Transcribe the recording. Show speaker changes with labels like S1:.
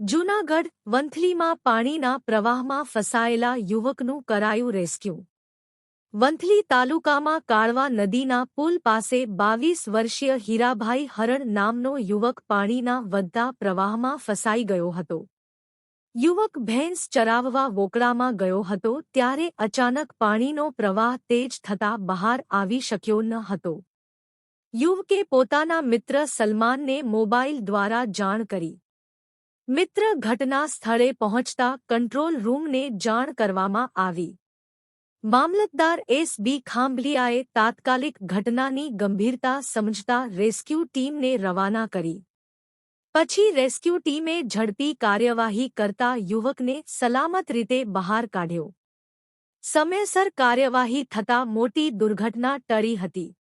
S1: જૂનાગઢ વંથલીમાં પાણીના પ્રવાહમાં ફસાયેલા યુવકનું કરાયું રેસ્ક્યુ. વંથલી તાલુકામાં કાળવા નદીના પુલ પાસે બાવીસ વર્ષીય હીરાભાઈ હરણ નામનો યુવક પાણીના વધતા પ્રવાહમાં ફસાઈ ગયો હતો. યુવક ભેંસ ચરાવવા વોકળામાં ગયો હતો ત્યારે અચાનક પાણીનો પ્રવાહ તેજ થતા બહાર આવી શક્યો ન હતો. યુવકે પોતાના મિત્ર સલમાનને મોબાઈલ દ્વારા જાણ કરી. મિત્ર ઘટના સ્થળે પહોંચતા કંટ્રોલ રૂમને જાણ કરવામાં આવી. મામલતદાર એસ બી ખાંભલિયાએ તાત્કાલિક ઘટનાની ગંભીરતા સમજતા રેસ્ક્યુ ટીમને રવાના કરી. પછી રેસ્ક્યુ ટીમે ઝડપી કાર્યવાહી કરતા યુવકને સલામત રીતે બહાર કાઢ્યો. સમયસર કાર્યવાહી થતા મોટી દુર્ઘટના ટળી હતી.